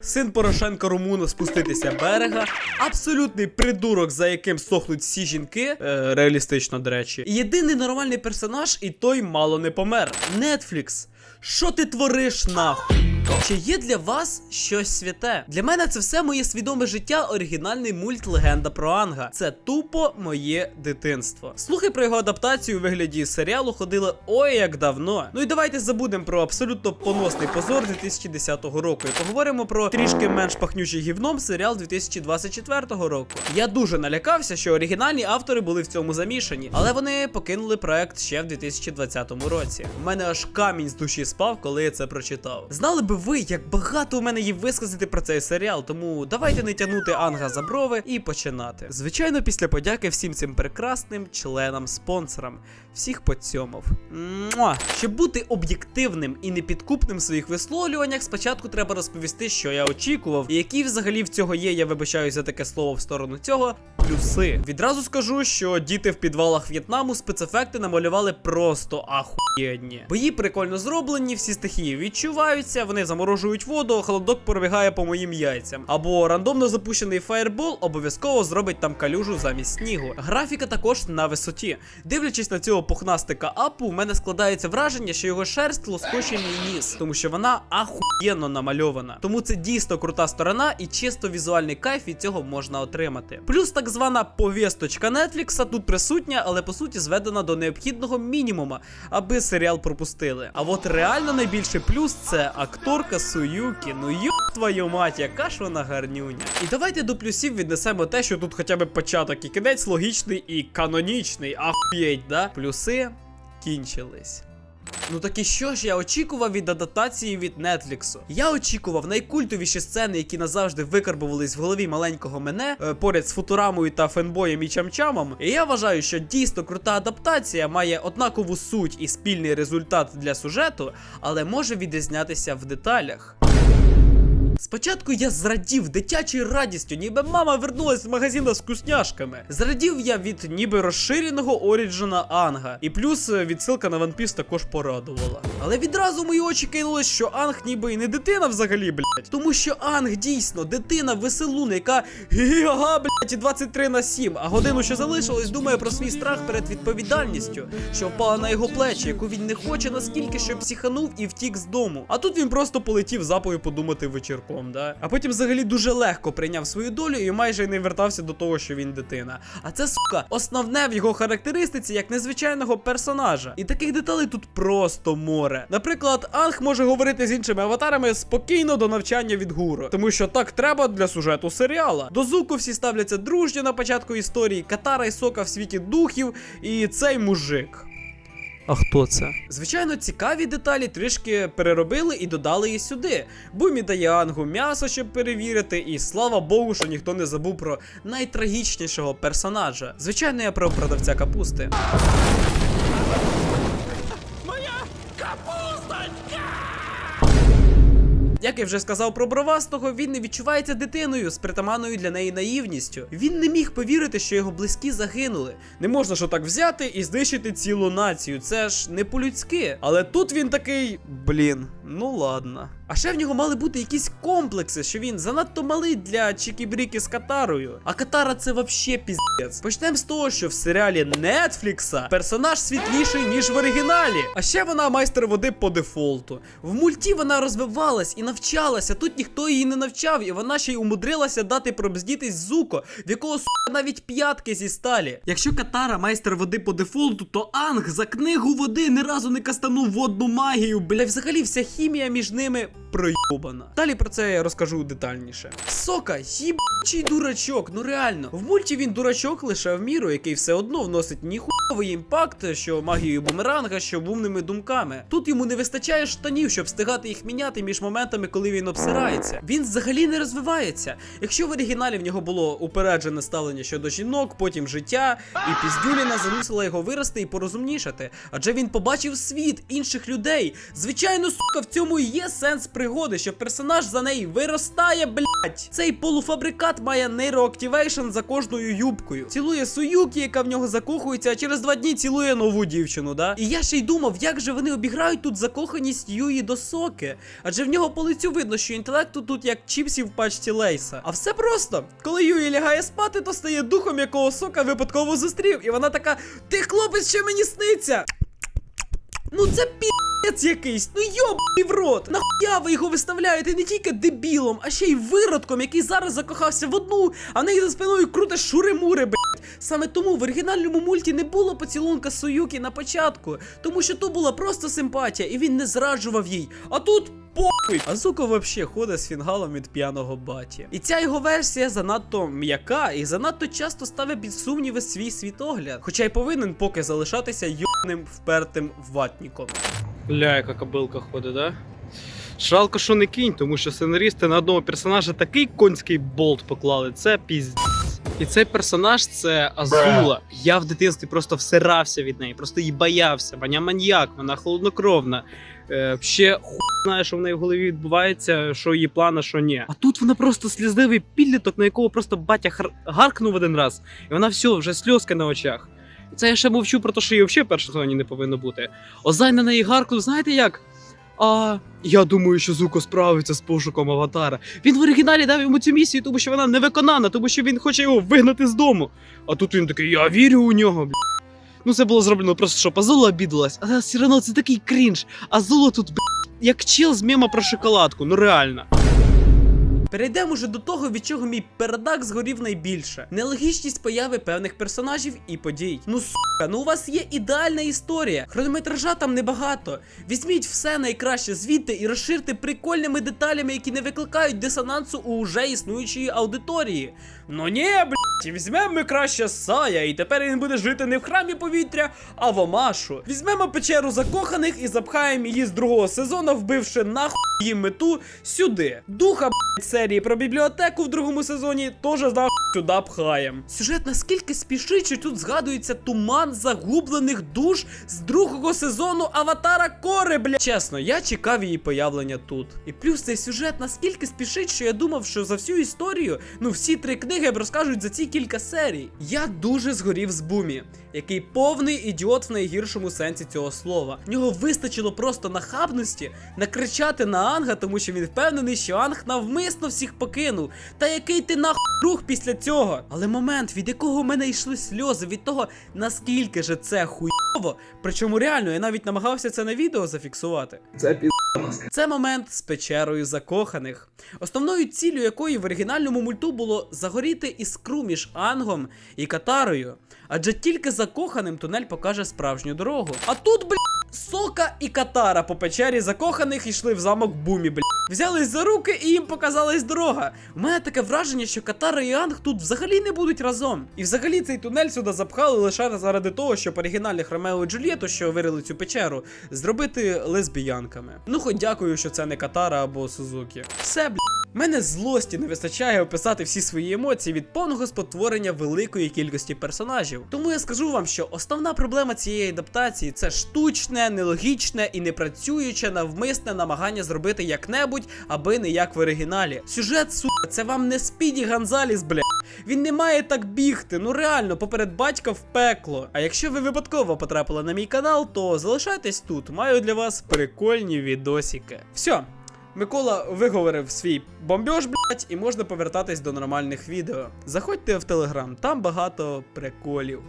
Син Порошенка Румуна спуститися берега, абсолютний придурок, за яким сохнуть всі жінки, е, реалістично, до речі. Єдиний нормальний персонаж, і той мало не помер. Netflix. Що ти твориш нахуй? Чи є для вас щось святе? Для мене це все моє свідоме життя, оригінальний мульт Легенда про Анга. Це тупо моє дитинство. Слухи про його адаптацію у вигляді серіалу ходили ой як давно. Ну і давайте забудемо про абсолютно поносний позор 2010 року і поговоримо про трішки менш пахнючий гівном серіал 2024 року. Я дуже налякався, що оригінальні автори були в цьому замішані, але вони покинули проект ще в 2020 році. У мене аж камінь з душі спав, коли я це прочитав. Знали би ви, як багато у мене є висказати про цей серіал, тому давайте не тягнути Анга за брови і починати. Звичайно, після подяки всім цим прекрасним членам-спонсорам. Всіх поцьомов. Муа! Щоб бути об'єктивним і непідкупним в своїх висловлюваннях, спочатку треба розповісти, що я очікував, і які взагалі в цього є, я вибачаю за таке слово в сторону цього. Плюси. Відразу скажу, що діти в підвалах В'єтнаму спецефекти намалювали просто ахуєнні. Бої прикольно зроблені, всі стихії відчуваються, вони заморожують воду, холодок пробігає по моїм яйцям. Або рандомно запущений фаєрбол обов'язково зробить там калюжу замість снігу. Графіка також на висоті. Дивлячись на цього пухнастика апу, у мене складається враження, що його шерсть лоскоче мій ніс, тому що вона ахуєнно намальована. Тому це дійсно крута сторона, і чисто візуальний кайф від цього можна отримати. Плюс так звана повісточка Нетфлікса тут присутня, але по суті зведена до необхідного мінімума, аби серіал пропустили. А от реально найбільший плюс це акторка Суюкі. Ну ю твою мать, яка ж вона гарнюня. І давайте до плюсів віднесемо те, що тут хоча б початок і кінець логічний і канонічний. Ахуєть, да? Плюси кінчились. Ну так і що ж я очікував від адаптації від Нетфліксу? Я очікував найкультовіші сцени, які назавжди викарбувались в голові маленького мене е, поряд з футурамою та фенбоєм і чамчамом. І я вважаю, що дійсно крута адаптація має однакову суть і спільний результат для сюжету, але може відрізнятися в деталях. Спочатку я зрадів дитячою радістю, ніби мама вернулась з магазину з вкусняшками. Зрадів я від ніби розширеного оріджина Анга. І плюс е, відсилка на One Piece також порадувала. Але відразу мої очі кинулось, що Анг ніби і не дитина взагалі, блять. Тому що Анг дійсно дитина веселуна, яка гі-га, блять, і 23 на 7, а годину ще залишилось, думає про свій страх перед відповідальністю, що впала на його плечі, яку він не хоче наскільки, що психанув і втік з дому. А тут він просто полетів запою подумати вечірком, да? А потім взагалі дуже легко прийняв свою долю і майже не вертався до того, що він дитина. А це сука, основне в його характеристиці як незвичайного персонажа. І таких деталей тут просто море. Наприклад, Анг може говорити з іншими аватарами спокійно до навчання від гуру, тому що так треба для сюжету серіала. До Зуку всі ставляться дружньо на початку історії, Катара і Сока в світі духів, і цей мужик. А хто це? Звичайно, цікаві деталі трішки переробили і додали її сюди. Бумі дає Ангу м'ясо, щоб перевірити, і слава Богу, що ніхто не забув про найтрагічнішого персонажа. Звичайно, я про продавця капусти. Як я вже сказав про бровастого, він не відчувається дитиною з притаманною для неї наївністю. Він не міг повірити, що його близькі загинули. Не можна ж так взяти і знищити цілу націю. Це ж не по-людськи. Але тут він такий, блін, ну ладно. А ще в нього мали бути якісь комплекси, що він занадто малий для Чікібріки з Катарою. А Катара це вообще піздець. Почнемо з того, що в серіалі Нетфлікса персонаж світліший, ніж в оригіналі. А ще вона майстер води по дефолту. В мульті вона розвивалась і навчалася. Тут ніхто її не навчав, і вона ще й умудрилася дати пробздітись Зуко, в якого сука навіть п'ятки зі сталі. Якщо Катара майстер води по дефолту, то Анг за книгу води ні разу не кастанув водну магію. Бля, взагалі вся хімія між ними пройобана. Далі про це я розкажу детальніше. Сока, їбучий дурачок, ну реально. В мульті він дурачок лише в міру, який все одно вносить ніхуйовий імпакт, що магією бумеранга, що умними думками. Тут йому не вистачає штанів, щоб встигати їх міняти між моментами, коли він обсирається. Він взагалі не розвивається. Якщо в оригіналі в нього було упереджене ставлення щодо жінок, потім життя, і піздюліна замусила його вирости і порозумнішати. Адже він побачив світ інших людей. Звичайно, сука, в цьому і є сенс пригоди, що персонаж за неї виростає, блять. Цей полуфабрикат має нейроактивейшн за кожною юбкою. Цілує Суюкі, яка в нього закохується, а через два дні цілує нову дівчину, да? І я ще й думав, як же вони обіграють тут закоханість Юї до соки. Адже в нього по лицю видно, що інтелекту тут як чіпсів в пачці лейса. А все просто. Коли Юї лягає спати, то стає духом, якого сока випадково зустрів. І вона така: Ти хлопець, що мені сниться? Ну це пі***ць якийсь, ну йобаний в рот. Нахуя ви його виставляєте не тільки дебілом, а ще й виродком, який зараз закохався в одну, а неї за спиною круте шури-мури, блять. Саме тому в оригінальному мульті не було поцілунка Суюкі на початку, тому що то була просто симпатія, і він не зраджував їй. А тут. Похуй! Азуко вообще ходить з фінгалом від п'яного баті. І ця його версія занадто м'яка і занадто часто ставить під сумніви свій світогляд. Хоча й повинен поки залишатися йобним впертим ватніком. Ля, яка кобилка ходить, да? Жалко, що не кінь, тому що сценаристи на одного персонажа такий конський болт поклали. Це піздець. І цей персонаж це Азула. Я в дитинстві просто всирався від неї, просто її боявся. Вона маньяк, вона холоднокровна. Е, ще хуй знає, що в неї в голові відбувається, що її план, а що ні. А тут вона просто слізливий підліток, на якого просто батя хар- гаркнув один раз, і вона все, вже сльозка на очах. Це я ще мовчу про те, що її взагалі в першому сезоні не повинно бути. Озай на неї гаркнув, знаєте як? А я думаю, що Зуко справиться з пошуком аватара. Він в оригіналі дав йому цю місію, тому що вона не виконана, тому що він хоче його вигнати з дому. А тут він такий, я вірю у нього. Бля. Ну це було зроблено просто, щоб Азула обідалась, але все одно це такий крінж. Азула тут, бля, як чел з мема про шоколадку, ну реально. Перейдемо вже до того, від чого мій передак згорів найбільше. Нелогічність появи певних персонажів і подій. Ну сука, ну у вас є ідеальна історія. Хронометража там небагато. Візьміть все найкраще звідти і розширте прикольними деталями, які не викликають дисонансу у вже існуючої аудиторії. Ну ні, блять, візьмемо ми краще Сая, і тепер він буде жити не в храмі повітря, а в Омашу. Візьмемо печеру закоханих і запхаємо її з другого сезону, вбивши нахуй її мету сюди. Духа блять, серії про бібліотеку в другому сезоні теж нахуй сюди пхаєм. Сюжет наскільки спішить, що тут згадується туман загублених душ з другого сезону Аватара Кори, бля. Чесно, я чекав її появлення тут. І плюс цей сюжет наскільки спішить, що я думав, що за всю історію, ну всі три книги розкажуть за ці кілька серій. Я дуже згорів з бумі, який повний ідіот в найгіршому сенсі цього слова. В нього вистачило просто нахабності накричати на Анга, тому що він впевнений, що Анг навмисно всіх покинув. Та який ти нахуй друг після цього? Але момент, від якого в мене йшли сльози, від того, наскільки же це хуйово. Причому реально, я навіть намагався це на відео зафіксувати. Це пі... Це момент з печерою закоханих, основною ціллю якої в оригінальному мульту було загоріти іскру між Ангом і Катарою. Адже тільки закоханим тунель покаже справжню дорогу. А тут, бля, Сока і Катара по печері закоханих йшли в замок Бумі, бля. Взялись за руки і їм показалась дорога. У мене таке враження, що Катара і Анг тут взагалі не будуть разом. І взагалі цей тунель сюди запхали лише заради того, щоб оригінальних Ромео і Джульєту, що вирили цю печеру, зробити лесбіянками. Ну хоч дякую, що це не Катара або Сузукі. Все, бля. Мене злості не вистачає описати всі свої емоції від повного спотворення великої кількості персонажів. Тому я скажу вам, що основна проблема цієї адаптації це штучне, нелогічне і непрацююче навмисне намагання зробити як-небудь, аби не як в оригіналі. Сюжет сука, це вам не спіді Ганзаліс, бля. Він не має так бігти, ну реально, поперед батька в пекло. А якщо ви випадково потрапили на мій канал, то залишайтесь тут. Маю для вас прикольні відосики. Все. Микола виговорив свій бомбьож, блять, і можна повертатись до нормальних відео. Заходьте в телеграм, там багато приколів.